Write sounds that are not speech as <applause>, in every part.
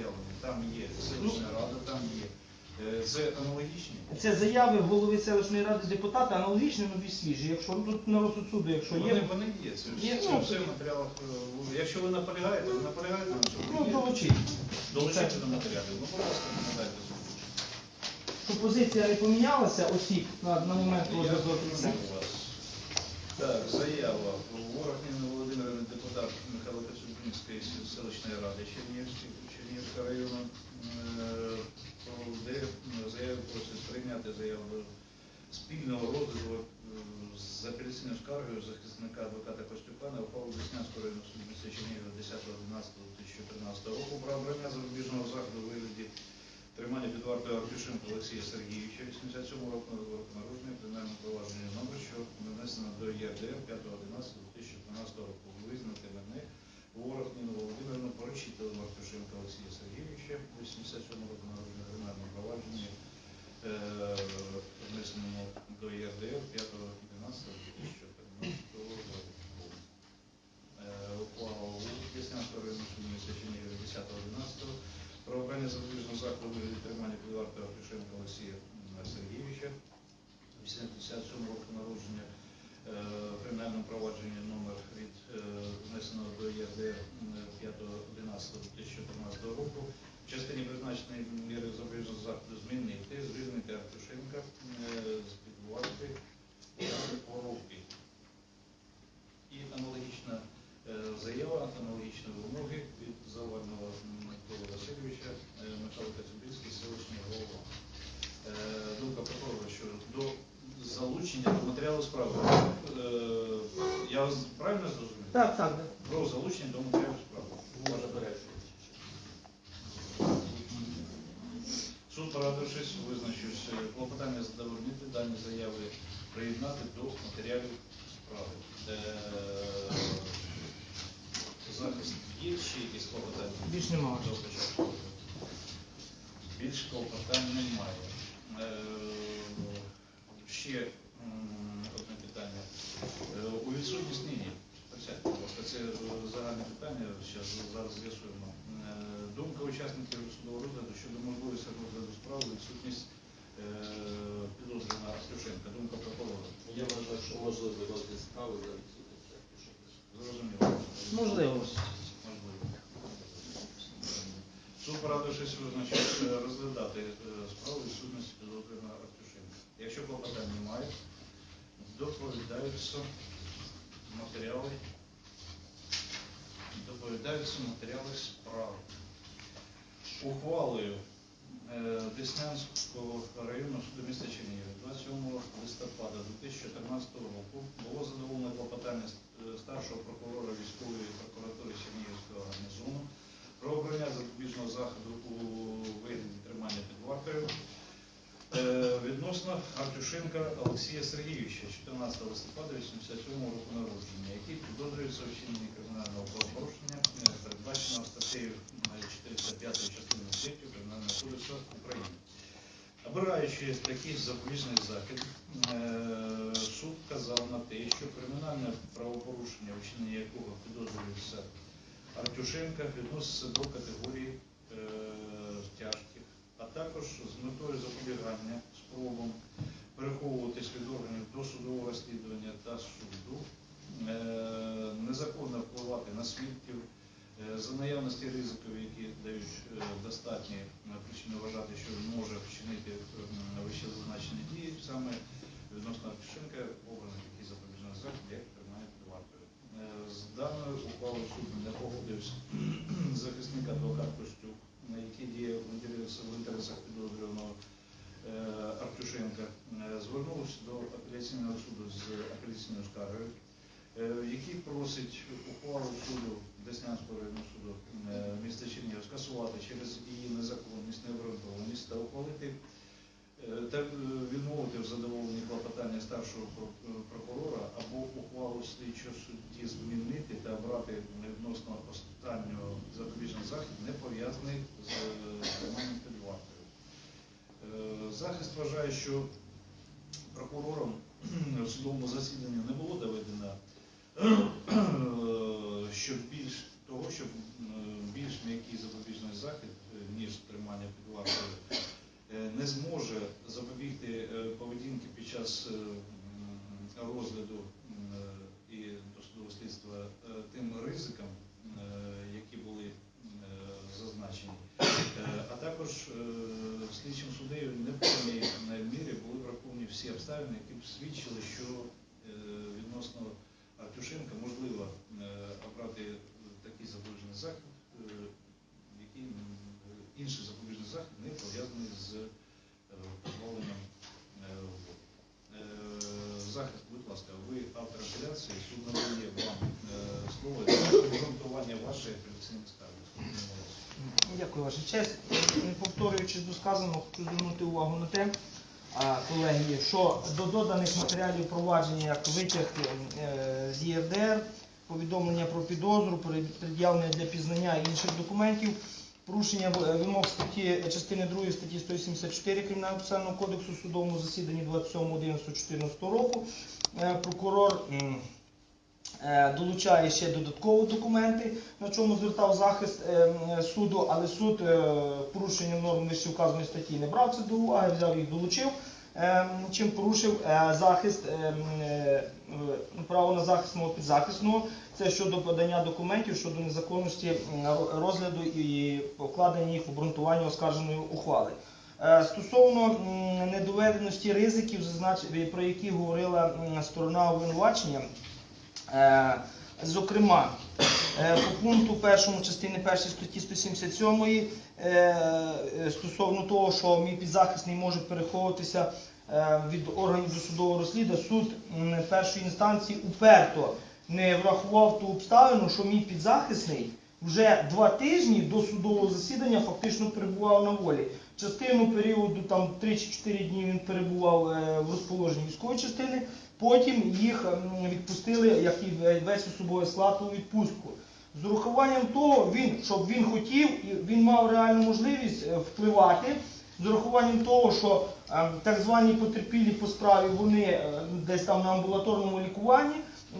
заявлення. Там є селищна рада, там є. Це аналогічні. Це заяви голови селищної ради депутата, аналогічні, але більш свіжі. Якщо ну, тут на розсуд суду, якщо є, вони є. Це, Є, це ну, все в матеріалах. е, Якщо ви наполягаєте, ви наполягаєте на ну цьому. Є. долучіть. Долучайте до матеріалів. Ну, будь ласка, надайте зустріч. Що позиція не помінялася осіб на, на момент розгляду. Так, заява. Ворог Ніни Володимирівни, депутат Михайло Коцюбинської селищної ради Чернігівської, Чернігівського району, е, де заяву просить прийняти заяву спільного розгляду е, з апеляційною скаргою захисника адвоката Костюка на ухвалу Деснянського району суду міста Чернігова 10.12.2013 року про обрання зарубіжного заходу у вигляді Тримання під вартою Артюшенка Олексія Сергійовича, 87 року народження, кримінальне провадження номер, що нанесено до ЄРДР 5.11.2012 року. Визнати мене ворог Ніну Володимирівну поручителем Артюшенка Олексія Сергійовича, 87 року народження, кримінальне провадження, е, внесеному до ЄРДР 5.11.2013 року. Е, Ухвала у району суду міста Чернігова 10.11 про обрання запобіжного заходу у тримання під вартою Артюшенка Олексія Сергійовича, 87 року народження, кримінальному провадженні номер від е, внесеного до ЄРДР 5.11.2014 року, в частині призначеної міри запобіжного заходу змінити, звільнити Артюшенка е, з-під варти. І аналогічна е, заява, аналогічні вимоги від заводного Миколи Васильовича, е, Михайло Кацюбинський, селищний голова. Е, Думка прокурора, що до залучення до матеріалу справи. Е, Я вас правильно зрозумів? Так, так, так. Про залучення до матеріалу справи. Суд, порадившись, визначив що клопотання задовольнити дані заяви приєднати до матеріалів справи. Е, Захист є ще якісь клопотання? Більш немає. До початку. Більш клопотань немає. Ще одне питання. Е, У відсутність ні, ні. Присядьте, будь ласка, це е, загальне питання, зараз, зараз з'ясуємо. Е, Думка учасників судового розгляду щодо можливості розгляду справи, відсутність підозрюваного Артюшенка. Думка прокурора. Я вважаю, що можливий розгляд справи за відсутності Артюшенка. Зрозуміло. Можливо. Можливо. Суд, порадившись, визначив е, розглядати справу відсутності підозрюваного. Якщо клопотань немає, доповідаються матеріали, доповідаються матеріали справи. Ухвалою е, Деснянського району суду міста Чернігів 27 листопада 2014 року було задоволено клопотання е, старшого прокурора військової прокуратури Чернігівського гарнізону про обрання запобіжного заходу у вигляді тримання під вартою відносно Артюшенка Олексія Сергійовича 14 листопада 87 року народження, який підозрюється у вчиненні кримінального правопорушення, е, передбаченого статтею е, 405 частини 3 Кримінального кодексу України. Обираючи такий запобіжний захід, е, суд вказав на те, що кримінальне правопорушення, у вчиненні якого підозрюється Артюшенка, відноситься до категорії е, також з метою запобігання спробам переховуватись від органів досудового розслідування та суду, е, незаконно впливати на свідків, е, за наявності ризиків, які дають е, достатні причини вважати, що він може вчинити вище зазначені дії, саме відносно Артюшенка обраний такий запобіжний захід, як тримає під вартою. З даною ухвалою суд не погодився <clears throat> захисник адвокат на які діє в інтересах, підозрюваного е, Артюшенка, е, звернувся до апеляційного суду з апеляційною скаргою, е, в просить ухвалу суду Деснянського районного суду міста Чернігів скасувати через її незаконність, необґрунтованість та ухвалити та е, відмовити в задоволенні клопотання старшого е, прокурора або ухвалу слідчого судді змінити та обрати відносно останнього запобіжний захід, не пов'язаний з е, триманням під вартою. Е, Захист вважає, що прокурором в судовому засіданні не було доведено, е, що більш того, щоб е, більш м'який запобіжний захід, е, ніж тримання під вартою, е, не зможе запобігти е, поведінки під час е, м, розгляду м, е, і досудового слідства е, тим ризикам, е, які були м, е, зазначені. Е, А також е, слідчим суддею не в повній е, мірі були враховані всі обставини, які б свідчили, що е, відносно Артюшенка можливо е, обрати е, такий запобіжний захід, е, який м, е, інший запобіжний захід не пов'язаний з е, позбавленням е, волі. Е, Захист, будь ласка, ви автор апеляції, суд надає вам е, слово для обґрунтування вашої апеляційної скарги. Дякую, ваша честь. Не повторюючись до сказаного, хочу звернути увагу на те, колеги, що до доданих матеріалів провадження, як витяг е, з ЄРДР, повідомлення про підозру, пред'явлення для пізнання інших документів, порушення вимог статті частини 2 статті 174 Кримінального процесуального кодексу судовому засіданні 27.11.14 року. Е, Прокурор е, долучає ще додаткові документи, на чому звертав захист е, суду, але суд е, порушенням норм вище вказаної статті не брав це до уваги, взяв їх долучив, е, чим порушив е, захист е, е, е, право на захист мого підзахисного. Це щодо подання документів щодо незаконності розгляду і покладення їх обґрунтування оскарженої ухвали. Е, Стосовно недоведеності ризиків, про які говорила сторона обвинувачення, Е, Зокрема, е, по пункту першому частини першої статті 177 е, е, стосовно того, що мій підзахисний може переховуватися е, від органів досудового розслідування, суд першої інстанції уперто не врахував ту обставину, що мій підзахисний вже два тижні до судового засідання фактично перебував на волі. Частину періоду, там 3 чи 4 дні він перебував е, в розположенні військової частини, Потім їх відпустили, як і весь особовий склад у відпустку. З урахуванням того, він, щоб він хотів, він мав реальну можливість е, впливати. З урахуванням того, що е, так звані потерпілі по справі вони е, десь там на амбулаторному лікуванні,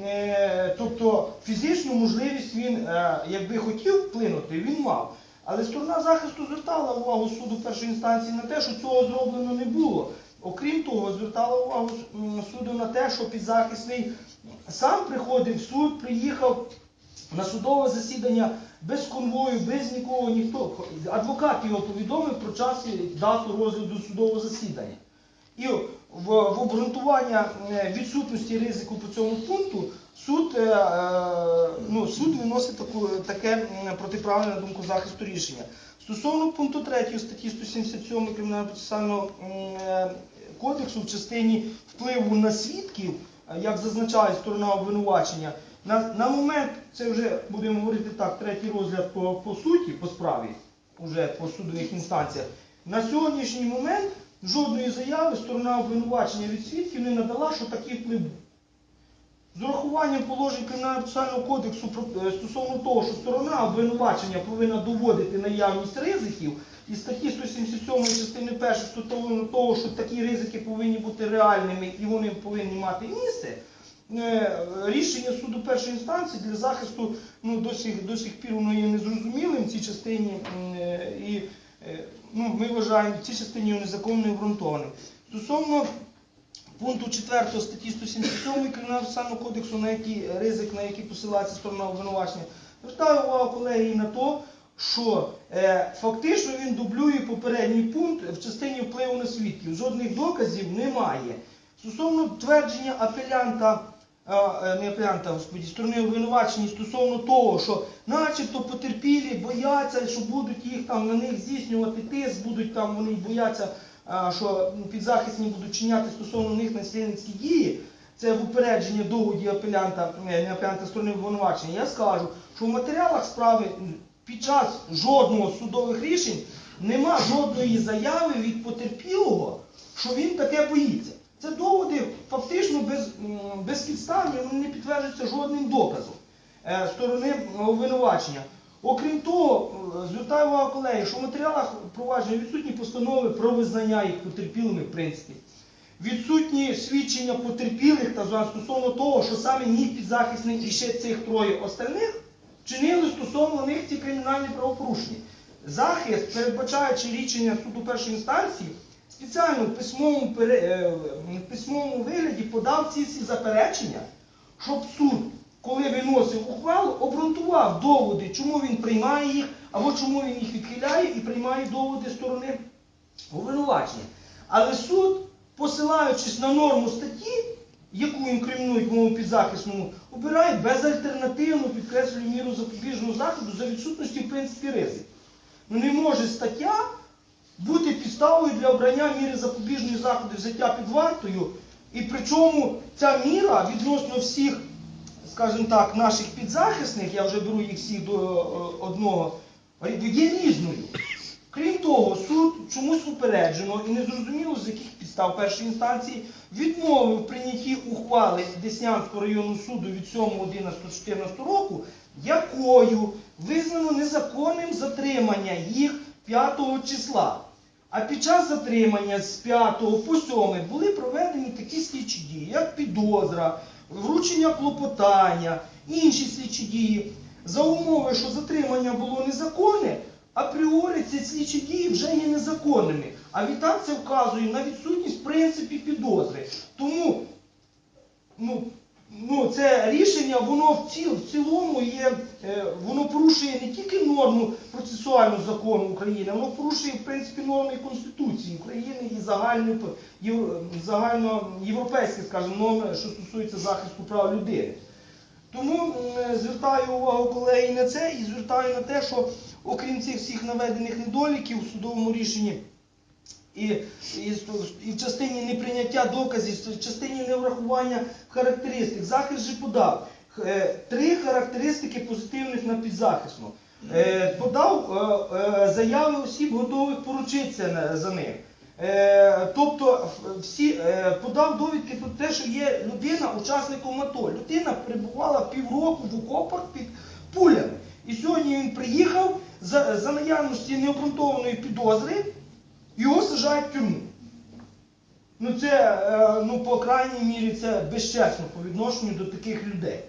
е, тобто фізичну можливість він, якби хотів вплинути, він мав. Але сторона захисту звертала увагу суду першої інстанції на те, що цього зроблено не було. Окрім того, звертала увагу суду на те, що підзахисний сам приходив в суд, приїхав на судове засідання без конвою, без нікого, ніхто. Адвокат його повідомив про час і дату розгляду судового засідання. І в, в обґрунтування відсутності ризику по цьому пункту суд, е, е, ну, суд виносить таку, таке протиправне на думку захисту рішення. Стосовно пункту 3 статті 177 Кримінального процесуального е, кодексу в частині впливу на свідків, е, як зазначає сторона обвинувачення, на, на момент, це вже будемо говорити так, третій розгляд по, по суті, по справі, уже по судових інстанціях. На сьогоднішній момент жодної заяви сторона обвинувачення від свідків не надала, що такий вплив. З урахуванням положень Кримінального процесуального кодексу е, стосовно того, що сторона обвинувачення повинна доводити наявність ризиків, і статті 177 частини 1 стосовно того, що такі ризики повинні бути реальними і вони повинні мати місце. е, Рішення суду першої інстанції для захисту ну, до, сих, до сих пір воно є незрозумілим в цій частині, е, і ну, ми вважаємо в цій частині його незаконно обґрунтованим. Стосовно пункту 4 статті 177 Кримінального кодексу, на який ризик, на який посилається сторона обвинувачення, звертаю увагу колеги і на те, що е, фактично він дублює попередній пункт в частині впливу на свідків. Жодних доказів немає. Стосовно твердження апелянта, е, е, не апелянта, господі, сторони обвинувачення стосовно того, що начебто потерпілі бояться, що будуть їх там на них здійснювати тиск, будуть там вони бояться, що підзахисні будуть чиняти стосовно них насильницькі дії. Це в упередження доводі апелянта, е, не апелянта сторони обвинувачення. Я скажу, що в матеріалах справи під час жодного з судових рішень нема жодної заяви від потерпілого, що він таке боїться. Це доводи фактично без, безпідставні, вони не підтверджуються жодним доказом е, сторони обвинувачення. Окрім того, звертаю увагу колеги, що в матеріалах провадження відсутні постанови про визнання їх потерпілими в принципі. Відсутні свідчення потерпілих та стосовно того, що саме мій підзахисний і ще цих троє остальних вчинили стосовно них ці кримінальні правопорушення. Захист, передбачаючи рішення суду першої інстанції, спеціально в письмовому, е, в письмовому вигляді подав ці всі заперечення, щоб суд, коли виносив ухвалу, обґрунтував доводи, чому він приймає їх, або чому він їх відхиляє і приймає доводи сторони обвинувачення. Але суд, посилаючись на норму статті, яку інкримінують мову підзахисному, обирає безальтернативну, підкреслюю, міру запобіжного заходу за відсутності, в принципі, ризику. Ну не може стаття бути підставою для обрання міри запобіжної заходу взяття під вартою, і причому ця міра відносно всіх, скажімо так, наших підзахисних, я вже беру їх всіх до е, одного, є різною. Крім того, суд чомусь упереджено і незрозуміло з яких підстав першої інстанції відмовив в прийнятті ухвали Деснянського районного суду від 7.11.14 року, якою визнано незаконним затримання їх 5 числа. А під час затримання з 5 по 7 були проведені такі слідчі дії, як підозра, вручення клопотання, інші слідчі дії. За умови, що затримання було незаконне, апріорі ці слідчі дії вже є незаконними. А відтак це вказує на відсутність в принципі підозри. Тому ну, ну, це рішення, воно в, ціл, в цілому є, е, воно порушує не тільки норму процесуального закону України, воно порушує в принципі норми Конституції України і загальні, єв- загальноєвропейські, скажімо, норми, що стосуються захисту прав людини. Тому звертаю увагу колеги на це і звертаю на те, що окрім цих всіх наведених недоліків у судовому рішенні і, і, і в частині неприйняття доказів, в частині неврахування характеристик, захист же подав е, три характеристики позитивних на підзахисну. Е, подав е, заяви осіб, готових поручитися за них. Е, тобто всі подав довідки про те, що є людина учасником АТО. Людина перебувала півроку в окопах під пулями. І сьогодні він приїхав за, за наявності необґрунтованої підозри, його сажають в тюрму. Ну це, е, ну, по крайній мірі, це безчесно по відношенню до таких людей.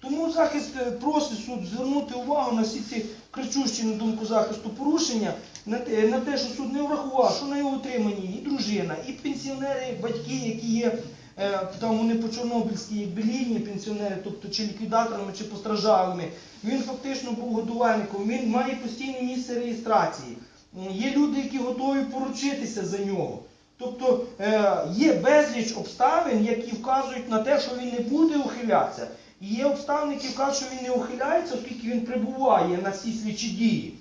Тому захист е, просить суд звернути увагу на всі ці кричущі, на думку захисту, порушення, на те, на те, що суд не врахував, що на його утриманні і дружина, і пенсіонери, і батьки, які є е, там вони по Чорнобильській якби лінії пенсіонери, тобто чи ліквідаторами, чи постраждалими. Він фактично був годувальником, він має постійне місце реєстрації. М, Є люди, які готові поручитися за нього. Тобто е, є безліч обставин, які вказують на те, що він не буде ухилятися. І є обставини, які вказують, що він не ухиляється, оскільки він прибуває на всі слідчі дії.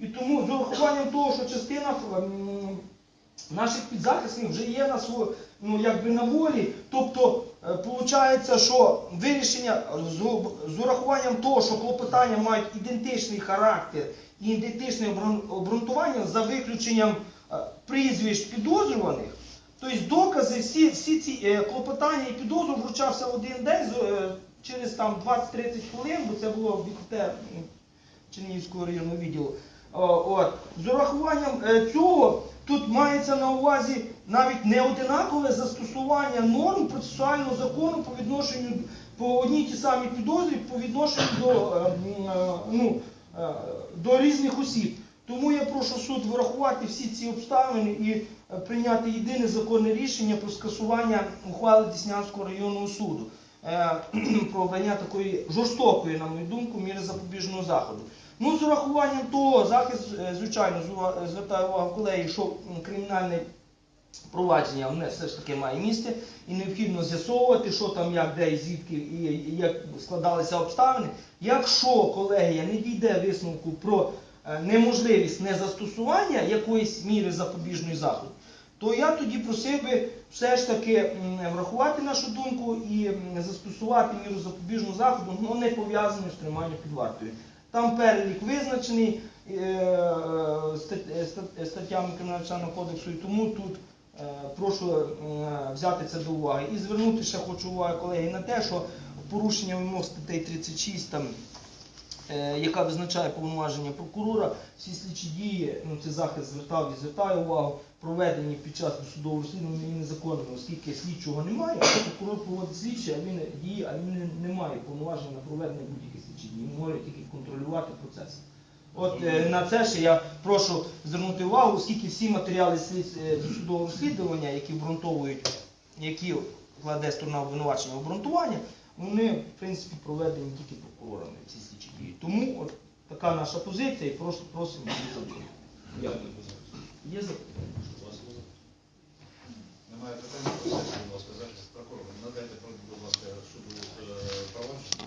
І тому з урахуванням того, що частина наших підзахисних вже є на сво, ну, якби на волі, тобто виходить, що вирішення з урахуванням того, що клопотання мають ідентичний характер і ідентичне обґрунтування за виключенням е, прізвищ підозрюваних, тобто докази, всі, всі ці е, клопотання і підозру вручався один день е, через там 20-30 хвилин, бо це було від Чернігівського районного відділу. От. З урахуванням цього тут мається на увазі навіть не одинакове застосування норм процесуального закону по відношенню по одній ті самій підозрі по відношенню до, ну, до різних осіб. Тому я прошу суд врахувати всі ці обставини і е, прийняти єдине законне рішення про скасування ухвали Деснянського районного суду е, <clears throat> про обрання такої жорстокої, на мою думку, міри запобіжного заходу. Ну, з урахуванням того, захист, е, звичайно, звертаю увагу колеги, що м, провадження воно все ж таки має місце, і необхідно з'ясовувати, що там, як, де і звідки, і, як складалися обставини. Якщо колегія не дійде висновку про е, неможливість незастосування якоїсь міри запобіжної заходу, то я тоді просив би все ж таки врахувати нашу думку і застосувати міру запобіжного заходу, ну не пов'язану з триманням під вартою. Там перелік визначений е, е, стат- статтями Кримінального кодексу, і тому тут прошу е, взяти це до уваги. І звернути ще хочу увагу колеги на те, що порушення вимог статей 36 там е, яка визначає повноваження прокурора. Всі слідчі дії, ну це захист звертав і звертає увагу, проведені під час досудового розслідування є незаконними, оскільки слідчого немає, прокурор проводить слідчі, а він діє, а він не, має повноважень на проведення будь-яких слідчих дій. Він може тільки контролювати процес. От е, на це ще я прошу звернути увагу, оскільки всі матеріали е, досудового розслідування, які обґрунтовують, які кладе сторона обвинувачення обґрунтування, вони в принципі проведені тільки прокурорами ці слідчі дії. Тому от така наша позиція і просто просимо її забрати. Дякую. Є запитання? Немає питань, просить, будь ласка, захист прокурора. Надайте, будь ласка, суду е, провадження.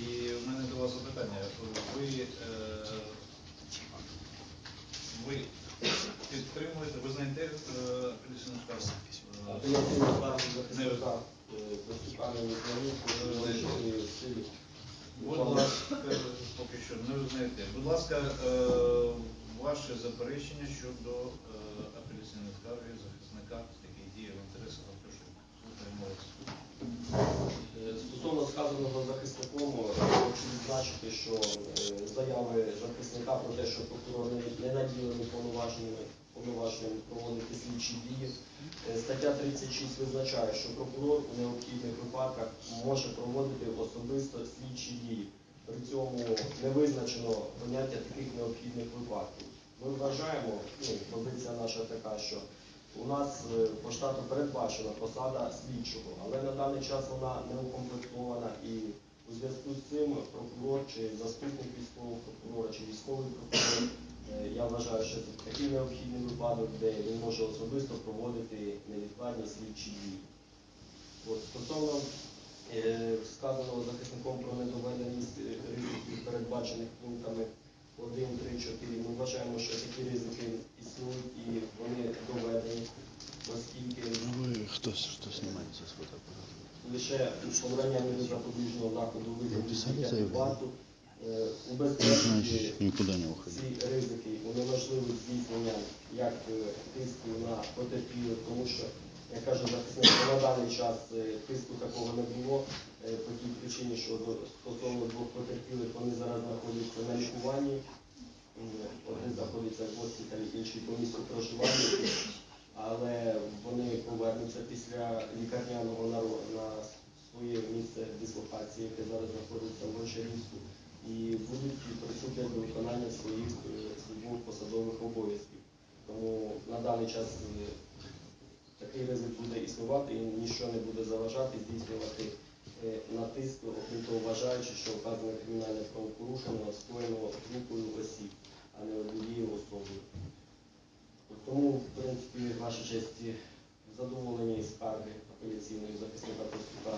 І в мене до вас запитання. Ви, е, ви підтримуєте, ви знаєте скаргу? Е, захисника е. Будь ласка, поки що не знаєте. Будь ласка, е, ваше заперечення щодо е, апеляційної скарги захисника, який діє в інтересах. Слухаємо. Е, Стосовно сказаного захисником, відзначити, що е, заяви захисника про те, що прокурор не- не наділений повноваженнями повноваженням проводити слідчі дії. Е, Стаття 36 визначає, що прокурор у необхідних випадках може проводити особисто слідчі дії. При цьому не визначено поняття таких необхідних випадків. Ми вважаємо, ну, позиція наша така, що у нас е, по штату передбачена посада слідчого, але на даний час вона не укомплектована і у зв'язку з цим прокурор чи заступник військового прокурора чи військовий прокурор, е, я вважаю, що це такий необхідний випадок, де він може особисто проводити невідкладні слідчі дії. От, стосовно е, сказаного захисником про недоведеність ризиків, передбачених пунктами 1, 3, 4, ми вважаємо, що такі ризики існують і вони доведені, оскільки Ви хтось, хто знімається з фотоапарату. Лише обрання міри запобіжного заходу взяття під варту убезпечити ці ризики унеможливить здійснення як е, тиску на потерпілих, тому що, як каже захисник, на даний час е, тиску такого не було е, по тій причині, що стосовно двох потерпілих вони зараз знаходяться на лікуванні. Один знаходиться в госпіталі, інший по місцю проживання, але вони повернуться після лікарняного на, ро- на своє місце дислокації, яке зараз знаходиться в Гончарівську, і будуть приступити до виконання своїх е, службових посадових обов'язків. Тому на даний час е, такий ризик буде існувати і нічого не буде заважати здійснювати е, натиск, окрім того вважаючи, що вказане кримінальне правопорушення скоєно групою осіб, а не однією особою. Тому, в принципі, ваша честь, задоволені скарги апеляційної захисника Костюка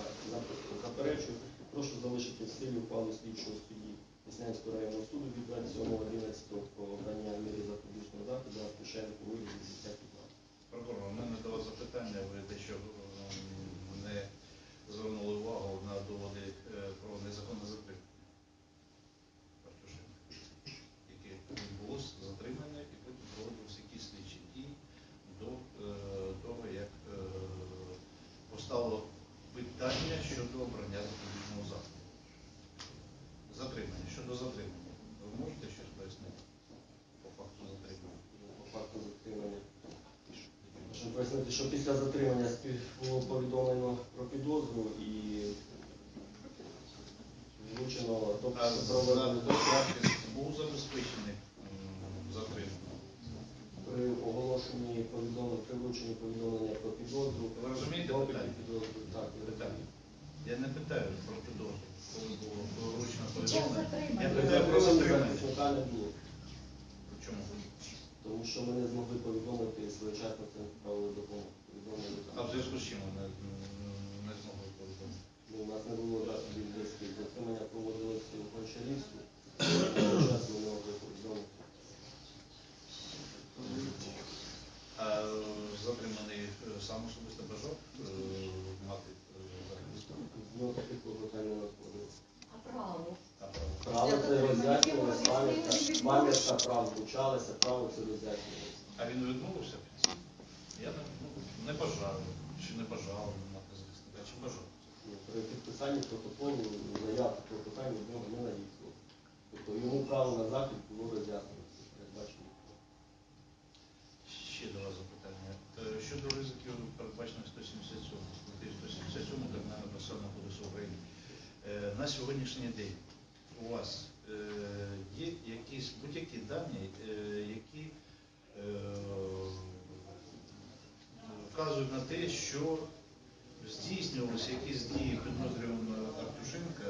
заперечу. Прошу залишити в силі ухвалу слідчого судді Деснянського районного суду від 27.11 про обрання міри запобіжного заходу Артушенко вигляді життя підвал. Прокурор, у мене до вас запитання. Ви дещо не звернули увагу на доводи е, про незаконне затримання. Артюшенка, яке відбулося затримання і потім проводилися якісь слідчі дії до е, того, як е, постало питання щодо обрання запобіжного заходу. Затримання, щодо затримання. Ви можете щось пояснити по факту затримання? по факту затримання. Можу пояснити, що після затримання було повідомлено про підозру і влучено, тобто був забезпечений м, затриманим? при оголошенні повідомлення, при врученні повідомлення про підозру. Ви розумієте питання? підозри, так, я Питання. Я не питаю про підозру, коли було вручено повідомлення. Я питаю про затримання. захисника не було, Чому? тому що ми не змогли повідомити своєчасно це правову допомогу. Повідомили А в зв'язку з чим ви не, не змогли повідомити? Ну, у нас не було засобів зв'язку. Затримання проводилося у Гончарівську. <clears throat> Час ми не могли повідомити. А затриманий е, сам особисто бажав е, мати е, захист? Ну, не надходило. А право? А право? Право це роз'яснювалося, пам'ятка, пам'ятка прав звучалася, право це роз'яснювалося. А він відмовився? Я не, ну, не бажав чи не бажав мати захисника. Чи бажано? Ну, При підписанні протоколу заявки про питання в нього не надійшло. Тобто йому право на захист було роз'яснено. це передбачено. Ще до вас запитання. Е, Щодо ризиків, передбачених 177 статті 177 Кримінального процесуального кодексу України. Е, На сьогоднішній день у вас е, є якісь будь-які дані, які вказують на те, що здійснювалися якісь дії підозрюваного Артюшенка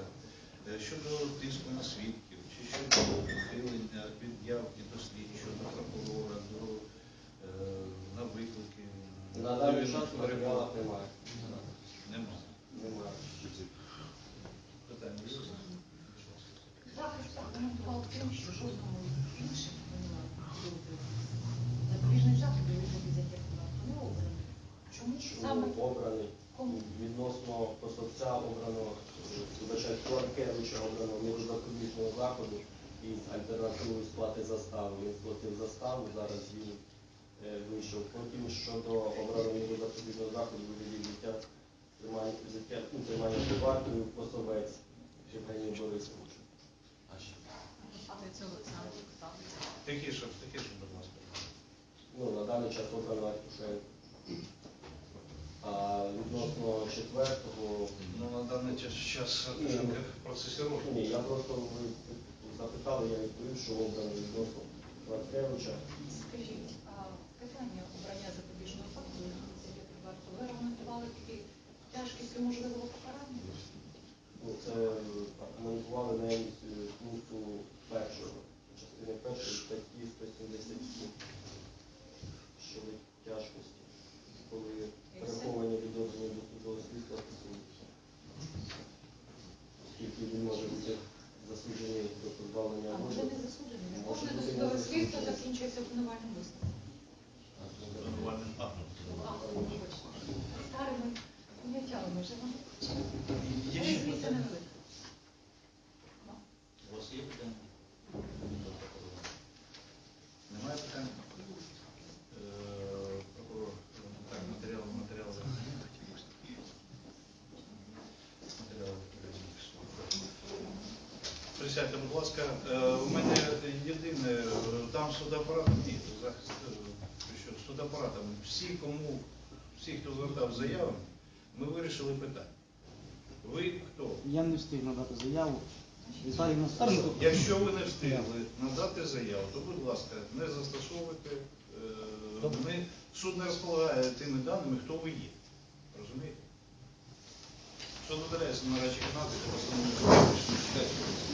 щодо тиску на свідків, чи щодо ухилення від явки до слідчого, до прокурора, до, е, на виклики. На даний час матеріалів немає. Немає. Немає. Питання? Захист аргументував тим, що жодному іншим запобіжний захід у вигляді зафіксував не обраний. Чому саме обраний відносно посадця обрано вибачаю, Кларкевича обрано між запобіжного заходу із альтернативою сплати застави. Він сплатив заставу, зараз е. Потім щодо обраного між запобіжного заходу вигляді тримання взяття ну, тримання під вартою посовець Євгеній Борисович. Тихіше, тихіше, будь ласка. Ну, на даний час обрано Артюшенко. А відносно четвертого Ну, на даний час, час Артюшенка в процесі розгляду. Ні, я просто ви запитали, я відповів, що обрано відносно Кларкевича. Скажіть, питання обрання запобіжного під варту ви аргументували таки тяжкістю можливого покарання? Ну, це аргументували наявність е, пункту першого, частини першої статті 177 щодо тяжкості, коли переховані відносини до судового слідства стосуються. Оскільки він може бути засуджений до позбавлення А може не засуджений? Не кожне досудове слідство закінчується обвинувальним висновком. Обвинувальним актом. А, вибачте. Старими поняттями ми живемо. Я ще Різниця питання? невелика. Ну. У вас є питання? Немає питань? Е, Прокурор, так, матеріал, матеріали. Матеріали. Присядьте, будь ласка. Е, У мене єдине, е, там судоапаратом ні, захист, е, що судоапаратом. Всі, кому, всі, хто звертав заяви, ми вирішили питання. Ви хто? Я не встиг надати заяву. Віталій Настаренко. Якщо ви не встигли надати заяву, то будь ласка, не застосовуйте. е, Ми, суд не розполагає тими даними, хто ви є. Розумієте? Суд видаляється на речі кімнати, та постанови.